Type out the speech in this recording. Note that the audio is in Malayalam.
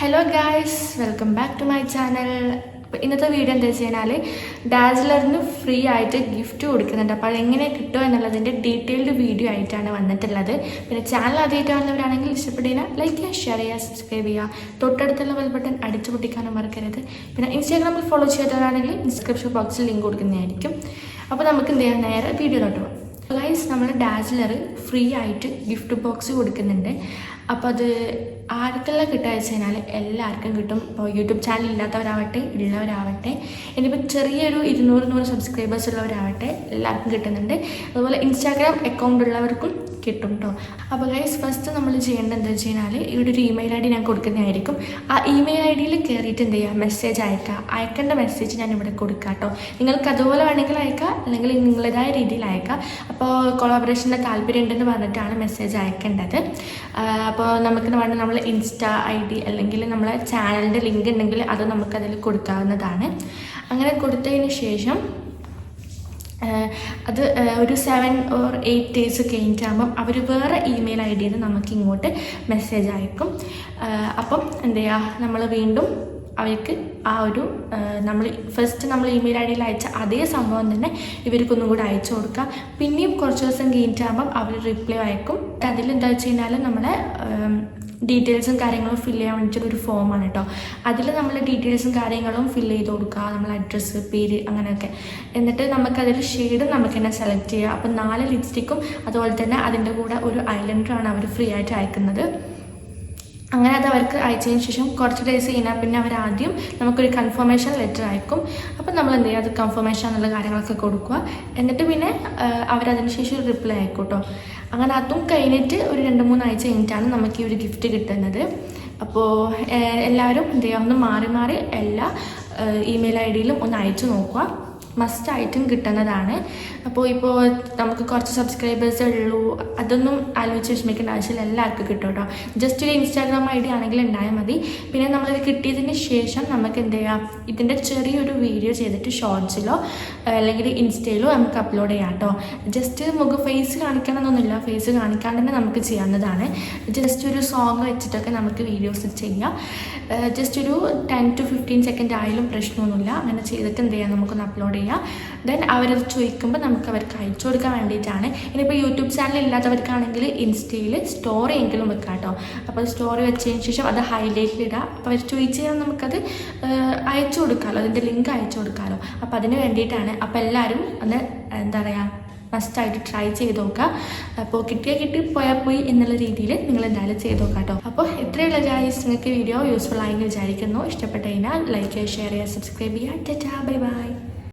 Hello guys welcome back to my channel ഇന്നത്തെ വീഡിയോ എന്താ വെച്ച് കഴിഞ്ഞാൽ ഫ്രീ ആയിട്ട് ഗിഫ്റ്റ് കൊടുക്കുന്നുണ്ട്. അപ്പോൾ അതെങ്ങനെ കിട്ടുമോ എന്നുള്ളതിന്റെ ഡീറ്റെയിൽഡ് വീഡിയോ ആയിട്ടാണ് വന്നിട്ടുള്ളത്. പിന്നെ ചാനൽ ആദ്യമായിട്ട് വന്നവരാണെങ്കിൽ ഇഷ്ടപ്പെട്ടില്ല ലൈക്ക് ചെയ്യുക ഷെയർ ചെയ്യുക സബ്സ്ക്രൈബ് ചെയ്യുക. തൊട്ടടുത്തുള്ള ബെൽ ബട്ടൺ അടിച്ചു പൊട്ടിക്കാനും മറക്കരുത്. പിന്നെ ഇൻസ്റ്റാഗ്രാമിൽ ഫോളോ ചെയ്യാത്തവരാണെങ്കിൽ ഡിസ്ക്രിപ്ഷൻ ബോക്സിൽ ലിങ്ക് കൊടുക്കുന്നതായിരിക്കും. അപ്പോൾ നമുക്ക് എന്ത് ചെയ്യാം? നേരെ വീഡിയോ പോകാം ഗൈസ് നമ്മൾ ഡാസ്ലർ ഫ്രീ ആയിട്ട് ഗിഫ്റ്റ് ബോക്സ് കൊടുക്കുന്നുണ്ട്. അപ്പോൾ അത് ആർക്കെല്ലാം കിട്ടുക വെച്ച് കഴിഞ്ഞാൽ എല്ലാവർക്കും കിട്ടും. ഇപ്പോൾ യൂട്യൂബ് ചാനൽ ഇല്ലാത്തവരാവട്ടെ ഉള്ളവരാവട്ടെ ഇനിയിപ്പോൾ ചെറിയൊരു ഇരുന്നൂറ് നൂറ് സബ്സ്ക്രൈബേഴ്സ് ഉള്ളവരാവട്ടെ എല്ലാവർക്കും കിട്ടുന്നുണ്ട്. അതുപോലെ ഇൻസ്റ്റാഗ്രാം അക്കൗണ്ട് ഉള്ളവർക്കും കിട്ടും കേട്ടോ അപ്പോൾ ഗൈസ് ഫസ്റ്റ് നമ്മൾ ചെയ്യേണ്ടത് എന്താ വെച്ച് കഴിഞ്ഞാൽ ഇവിടെ ഒരു ഇമെയിൽ ഐ ഡി ഞാൻ കൊടുക്കുന്നതായിരിക്കും. ആ ഇമെയിൽ ഐ ഡിയിൽ കയറിയിട്ട് എന്ത് ചെയ്യുക മെസ്സേജ് അയക്കുക അയക്കേണ്ട മെസ്സേജ് ഞാൻ ഇവിടെ കൊടുക്കുക കേട്ടോ നിങ്ങൾക്ക് അതുപോലെ വേണമെങ്കിൽ അയക്കുക അല്ലെങ്കിൽ നിങ്ങളുടേതായ രീതിയിൽ അയക്കുക അപ്പോൾ കൊളാബറേഷന്റെ താല്പര്യം ഉണ്ടെന്ന് പറഞ്ഞിട്ടാണ് മെസ്സേജ് അയക്കേണ്ടത്. അപ്പോൾ നമുക്ക് വേണ്ട നമ്മൾ ഇൻസ്റ്റാ ഐ ഡി അല്ലെങ്കിൽ നമ്മളെ ചാനലിന്റെ ലിങ്ക് ഉണ്ടെങ്കിൽ അത് നമുക്കതിൽ കൊടുക്കാവുന്നതാണ്. അങ്ങനെ കൊടുത്തതിന് ശേഷം അത് ഒരു സെവൻ ഓർ എയ്റ്റ് ഡേയ്സ് കഴിഞ്ഞിട്ടാകുമ്പം അവർ വേറെ ഇമെയിൽ ഐ ഡിയിൽ നമുക്ക് ഇങ്ങോട്ട് മെസ്സേജ് അയക്കും അപ്പം എന്താ നമ്മൾ വീണ്ടും അവർക്ക് ആ ഒരു നമ്മൾ ഫസ്റ്റ് നമ്മൾ ഇമെയിൽ ഐ ഡിയിൽ അയച്ച അതേ സംഭവം തന്നെ ഇവർക്കൊന്നും കൂടി അയച്ചു കൊടുക്കുക. പിന്നെയും കുറച്ച് ദിവസം കഴിഞ്ഞിട്ടാകുമ്പം അവർ റിപ്ലൈ അയക്കും. അതിൽ എന്താ വെച്ച് കഴിഞ്ഞാൽ നമ്മളെ ഡീറ്റെയിൽസും കാര്യങ്ങളും ഫില്ല് ചെയ്യാൻ വേണ്ടിയിട്ട് ഒരു ഫോമാണ് കേട്ടോ അതിൽ നമ്മൾ ഡീറ്റെയിൽസും കാര്യങ്ങളും ഫില്ല് ചെയ്ത് കൊടുക്കുക. നമ്മൾ അഡ്രസ്സ് പേര് അങ്ങനെയൊക്കെ. എന്നിട്ട് നമുക്കതിൽ ഷെയ്ഡ് നമുക്ക് തന്നെ സെലക്ട് ചെയ്യുക. അപ്പം നാല് ലിപ്സ്റ്റിക്കും അതുപോലെ തന്നെ അതിന്റെ കൂടെ ഒരു ഐലൻഡറാണ് അവർ ഫ്രീ ആയിട്ട് അയക്കുന്നത്. അങ്ങനെ അത് അവർക്ക് അയച്ചതിന് ശേഷം കുറച്ച് ഡേയ്സ് കഴിഞ്ഞാൽ പിന്നെ അവർ ആദ്യം നമുക്കൊരു കൺഫർമേഷൻ ലെറ്റർ അയക്കും. അപ്പം നമ്മൾ എന്ത് ചെയ്യുക അത് കൺഫർമേഷൻ എന്നുള്ള കാര്യങ്ങളൊക്കെ കൊടുക്കുക. എന്നിട്ട് പിന്നെ അവരതിന് ശേഷം ഒരു റിപ്ലൈ അയക്കും കേട്ടോ അങ്ങനെ അതും കഴിഞ്ഞിട്ട് ഒരു രണ്ട് മൂന്ന് ആഴ്ച കഴിഞ്ഞിട്ടാണ് നമുക്ക് ഈ ഒരു ഗിഫ്റ്റ് കിട്ടുന്നത്. അപ്പോൾ എല്ലാവരും എന്ത് ചെയ്യുക? ഒന്ന് മാറി മാറി എല്ലാ ഇമെയിൽ ഐ ഡിയിലും ഒന്ന് അയച്ചു നോക്കുക. മസ്റ്റായിട്ടും കിട്ടുന്നതാണ്. അപ്പോൾ ഇപ്പോൾ നമുക്ക് കുറച്ച് സബ്സ്ക്രൈബേഴ്സേ ഉള്ളൂ. അതൊന്നും ആലോചിച്ച് വിഷമിക്കേണ്ട ആവശ്യമില്ല. എല്ലാവർക്കും കിട്ടും കേട്ടോ ജസ്റ്റ് ഒരു ഇൻസ്റ്റാഗ്രാം ഐ ഡി ആണെങ്കിൽ ഉണ്ടായാൽ മതി. പിന്നെ നമ്മളിത് കിട്ടിയതിന് ശേഷം നമുക്ക് എന്ത് ചെയ്യാം? ഇതിന്റെ ചെറിയൊരു വീഡിയോ ചെയ്തിട്ട് ഷോർട്സിലോ അല്ലെങ്കിൽ ഇൻസ്റ്റയിലോ നമുക്ക് അപ്ലോഡ് ചെയ്യാം കേട്ടോ ജസ്റ്റ് മുഖ ഫേസ് കാണിക്കണമെന്നൊന്നുമില്ല. ഫേസ് കാണിക്കാണ്ട് തന്നെ നമുക്ക് ചെയ്യാവുന്നതാണ്. ജസ്റ്റ് ഒരു സോങ് വെച്ചിട്ടൊക്കെ നമുക്ക് വീഡിയോസ് ചെയ്യാം. ജസ്റ്റ് ഒരു ടെൻ ടു ഫിഫ്റ്റീൻ സെക്കൻഡ് ആയാലും പ്രശ്നമൊന്നുമില്ല. അങ്ങനെ ചെയ്തിട്ട് എന്ത് ചെയ്യാം? നമുക്കൊന്ന് അപ്ലോഡ് ചെയ്യാം. ദെൻ അവരത് ചോദിക്കുമ്പോൾ നമുക്ക് അവർക്ക് അയച്ചു കൊടുക്കാൻ വേണ്ടിയിട്ടാണ്. ഇനിയിപ്പോൾ യൂട്യൂബ് ചാനൽ ഇല്ലാത്തവർക്കാണെങ്കിൽ ഇൻസ്റ്റയിൽ സ്റ്റോറി എങ്കിലും വെക്കാം കേട്ടോ അപ്പോൾ സ്റ്റോറി വെച്ചതിന് ശേഷം അത് ഹൈലൈറ്റിൽ ഇടാം. അപ്പോൾ അവർ ചോദിച്ചു കഴിഞ്ഞാൽ നമുക്കത് അയച്ചു കൊടുക്കാമല്ലോ അതിന്റെ ലിങ്ക് അയച്ചു കൊടുക്കാമല്ലോ അപ്പോൾ അതിന് വേണ്ടിയിട്ടാണ്. അപ്പോൾ എല്ലാവരും അത് എന്താ പറയുക മസ്റ്റായിട്ട് ട്രൈ ചെയ്ത് നോക്കുക അപ്പോൾ കിട്ടിയാൽ കിട്ടി പോയാൽ പോയി എന്നുള്ള രീതിയിൽ നിങ്ങൾ എന്തായാലും ചെയ്ത് നോക്കാം കേട്ടോ അപ്പോൾ ഇത്രയുള്ള ഗായ്സ് നിങ്ങൾക്ക് വീഡിയോ യൂസ്ഫുൾ ആയെന്ന് വിചാരിക്കുന്നു. ഇഷ്ടപ്പെട്ടു കഴിഞ്ഞാൽ ലൈക്ക് ചെയ്യുക ഷെയർ ചെയ്യുക സബ്സ്ക്രൈബ് ചെയ്യുക. Tata bye bye